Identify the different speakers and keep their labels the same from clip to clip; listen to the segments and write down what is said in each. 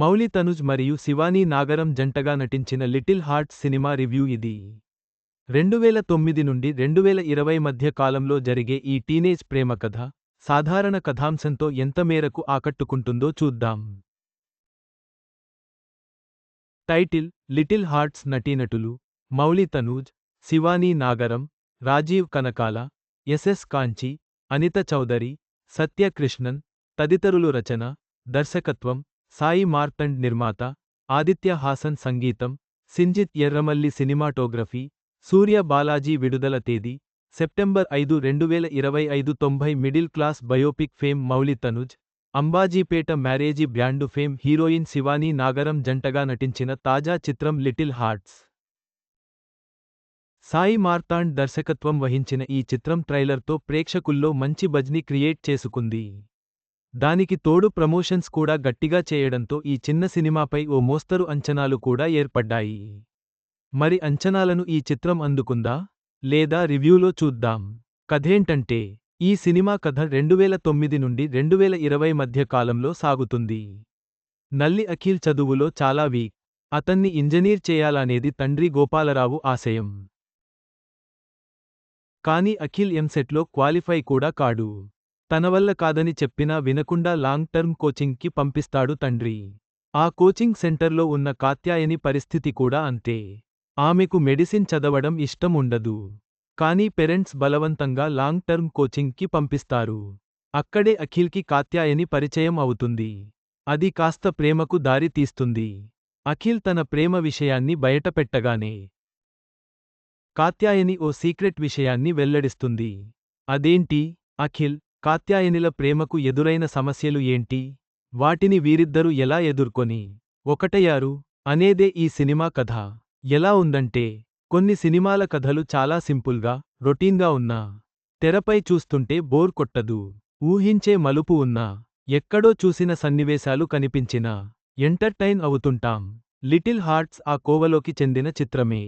Speaker 1: మౌలి తనుజ్ మరియు శివానీ నాగరం జంటగా నటించిన లిటిల్ హార్ట్స్ సినిమా రివ్యూ ఇది. రెండువేల తొమ్మిది నుండి రెండువేల ఇరవై మధ్య కాలంలో జరిగే ఈ టీనేజ్ ప్రేమ కథ సాధారణ కథాంశంతో ఎంత మేరకు ఆకట్టుకుంటుందో చూద్దాం. టైటిల్ లిటిల్ హార్ట్స్ నటీనటులు మౌలి తనూజ్ శివానీ నాగరం రాజీవ్ కనకాల ఎస్ఎస్ కాంచి అనిత చౌదరి సత్య కృష్ణన్ తదితరులు రచన దర్శకత్వం సాయి మార్తండ్ నిర్మాత ఆదిత్య హాసన్ సంగీతం సింజిత్ ఎర్రమల్లి సినిమాటోగ్రఫీ సూర్య బాలాజీ విడుదల తేదీ సెప్టెంబర్ ఐదు రెండు వేల ఇరవై ఐదు తొంభై middle class biopic fame Mouli Tanuj Ambajipeta marriage band fame heroine Shivani Nagaram జంటగా నటించిన తాజా చిత్రం లిటిల్ హార్ట్స్. సాయి మార్తాండ్ దర్శకత్వం వహించిన ఈ చిత్రం ట్రైలర్తో ప్రేక్షకుల్లో మంచి బజ్ని క్రియేట్ చేసుకుంది. దానికి తోడు ప్రమోషన్స్ కూడా గట్టిగా చేయడంతో ఈ చిన్న సినిమాపై ఓ మోస్తరు అంచనాలు కూడా ఏర్పడ్డాయి. మరి అంచనాలను ఈ చిత్రం అందుకుందా? లేదా రివ్యూలో చూద్దాం. కథేంటంటే ఈ సినిమా కథ రెండువేల తొమ్మిది నుండి రెండువేల ఇరవై మధ్య కాలంలో సాగుతుంది. నల్లి అఖిల్ చదువులో చాలా వీక్. అతన్ని ఇంజనీర్ చేయాలనేది తండ్రి గోపాలరావు ఆశయం. కాని అఖిల్ ఎంసెట్లో క్వాలిఫై కూడా కాడు. తన వల్ల కాదని చెప్పినా వినకుండా లాంగ్ టర్మ్ కోచింగ్కి పంపిస్తాడు తండ్రి. ఆ కోచింగ్ సెంటర్లో ఉన్న కాత్యాయని పరిస్థితి కూడా అంతే. ఆమెకు మెడిసిన్ చదవడం ఇష్టం ఉండదు. కానీ పెరెంట్స్ బలవంతంగా లాంగ్ టర్మ్ కోచింగ్కి పంపిస్తారు. అక్కడే అఖిల్కి కాత్యాయని పరిచయం అవుతుంది. అది కాస్త ప్రేమకు దారి తీస్తుంది. అఖిల్ తన ప్రేమ విషయాన్ని బయటపెట్టగానే కాత్యాయని ఓ సీక్రెట్ విషయాన్ని వెల్లడిస్తుంది. అదేంటి? అఖిల్ కాత్యాయనిల ప్రేమకు ఎదురైన సమస్యలు ఏంటి? వాటిని వీరిద్దరూ ఎలా ఎదుర్కొని? ఒకటయ్యారు అనేదే ఈ సినిమా కథ. ఎలా ఉందంటే కొన్ని సినిమాల కథలు చాలా సింపుల్గా రొటీన్గా ఉన్నా తెరపై చూస్తుంటే బోర్ కొట్టదు. ఊహించే మలుపు ఉన్నా ఎక్కడో చూసిన సన్నివేశాలు కనిపించినా ఎంటర్టైన్ అవుతుంటాం. లిటిల్ హార్ట్స్ ఆ కోవలోకి చెందిన చిత్రమే.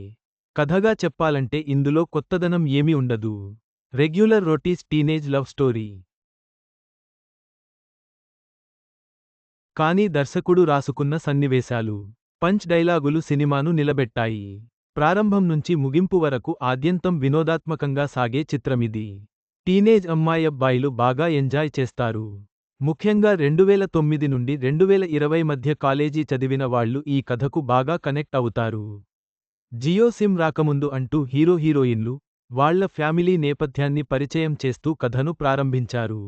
Speaker 1: కథగా చెప్పాలంటే ఇందులో కొత్తదనం ఏమీ ఉండదు. Regular routine teenage love story. కానీ దర్శకుడు రాసుకున్న సన్నివేశాలు పంచ్ డైలాగులు సినిమాను నిలబెట్టాయి. ప్రారంభం నుంచి ముగింపు వరకు ఆద్యంతం వినోదాత్మకంగా సాగే చిత్రమిది. టీనేజ్ అమ్మాయబ్బాయిలు బాగా ఎంజాయ్ చేస్తారు. ముఖ్యంగా రెండువేల తొమ్మిది నుండి రెండువేల ఇరవై మధ్య కాలేజీ చదివిన వాళ్ళు ఈ కథకు బాగా కనెక్ట్ అవుతారు. జియో సిమ్ రాకముందు అంటూ హీరో హీరోయిన్లు వాళ్ళ ఫ్యామిలీ నేపథ్యాన్ని పరిచయం చేస్తూ కథను ప్రారంభించారు.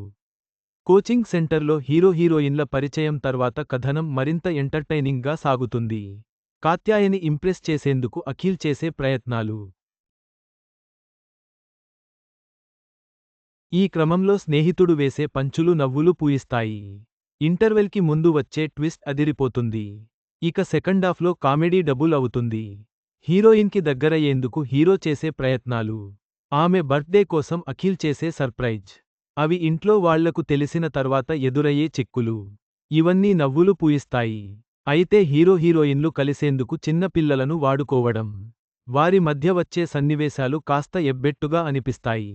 Speaker 1: కోచింగ్ సెంటర్లో హీరో హీరోయిన్ల పరిచయం తర్వాత కథనం మరింత ఎంటర్టైనింగ్గా సాగుతుంది. కాత్యాయని ఇంప్రెస్ చేసేందుకు అఖిల్ చేసే ప్రయత్నాలు. ఈ క్రమంలో స్నేహితుడు వేసే పంచులు నవ్వులు పూయిస్తాయి. ఇంటర్వెల్కి ముందు వచ్చే ట్విస్ట్ అదిరిపోతుంది. ఇక సెకండాఫ్లో కామెడీ డబుల్ అవుతుంది. హీరోయిన్కి దగ్గరయ్యేందుకు హీరో చేసే ప్రయత్నాలు. ఆమె బర్త్డే కోసం అఖిల్ చేసే సర్ప్రైజ్. అవి ఇంట్లో వాళ్ళకు తెలిసిన తర్వాత ఎదురయ్యే చిక్కులు. ఇవన్నీ నవ్వులు పూయిస్తాయి. అయితే హీరో హీరోయిన్లు కలిసేందుకు చిన్న పిల్లలను వాడుకోవడం. వారి మధ్య వచ్చే సన్నివేశాలు కాస్త ఎబ్బెట్టుగా అనిపిస్తాయి.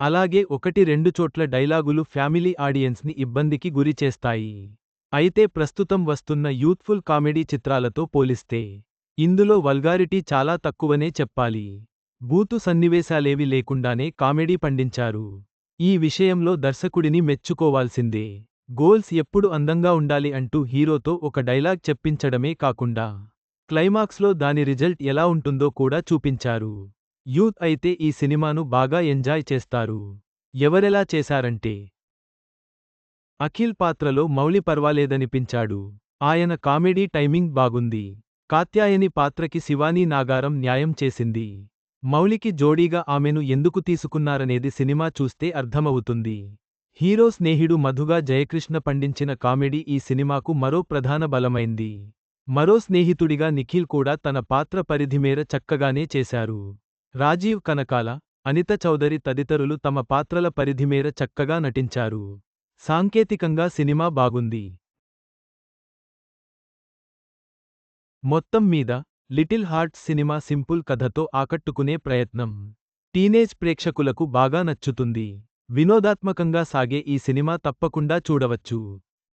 Speaker 1: అలాగే ఒకటి రెండు చోట్ల డైలాగులు ఫ్యామిలీ ఆడియన్స్ని ఇబ్బందికి గురిచేస్తాయి అయితే ప్రస్తుతం వస్తున్న యూత్ఫుల్ కామెడీ చిత్రాలతో పోలిస్తే ఇందులో వల్గారిటీ చాలా తక్కువనే చెప్పాలి. బూతు సన్నివేశాలేవి లేకుండానే కామెడీ పండించారు. ఈ విషయంలో దర్శకుడిని మెచ్చుకోవాల్సిందే. గోల్స్ ఎప్పుడు అందంగా ఉండాలి అంటూ హీరోతో ఒక డైలాగ్ చెప్పించడమే కాకుండా క్లైమాక్స్లో దాని రిజల్ట్ ఎలా ఉంటుందో కూడా చూపించారు. యూత్ అయితే ఈ సినిమాను బాగా ఎంజాయ్ చేస్తారు. ఎవరెలా చేశారంటే అఖిల్ పాత్రలో మౌళి పర్వాలేదనిపించాడు. ఆయన కామెడీ టైమింగ్ బాగుంది. కాత్యాయని పాత్రకి శివానీ నాగారం న్యాయం చేసింది. మౌలికి జోడీగా ఆమెను ఎందుకు తీసుకున్నారనేది సినిమా చూస్తే అర్థమవుతుంది. హీరో స్నేహిడు మధుగా జయకృష్ణ పండించిన కామెడీ ఈ సినిమాకు మరో ప్రధాన బలమైంది. మరో స్నేహితుడిగా నిఖిల్ కూడా తన పాత్ర పరిధిమేర చక్కగానే చేశారు. రాజీవ్ కనకాల అనిత చౌదరి తదితరులు తమ పాత్రల పరిధిమేర చక్కగా నటించారు. సాంకేతికంగా సినిమా బాగుంది. మొత్తం మీద లిటిల్ హార్ట్స్ సినిమా సింపుల్ కథతో ఆకట్టుకునే ప్రయత్నం. టీనేజ్ ప్రేక్షకులకు బాగా నచ్చుతుంది. వినోదాత్మకంగా సాగే ఈ సినిమా తప్పకుండా చూడవచ్చు.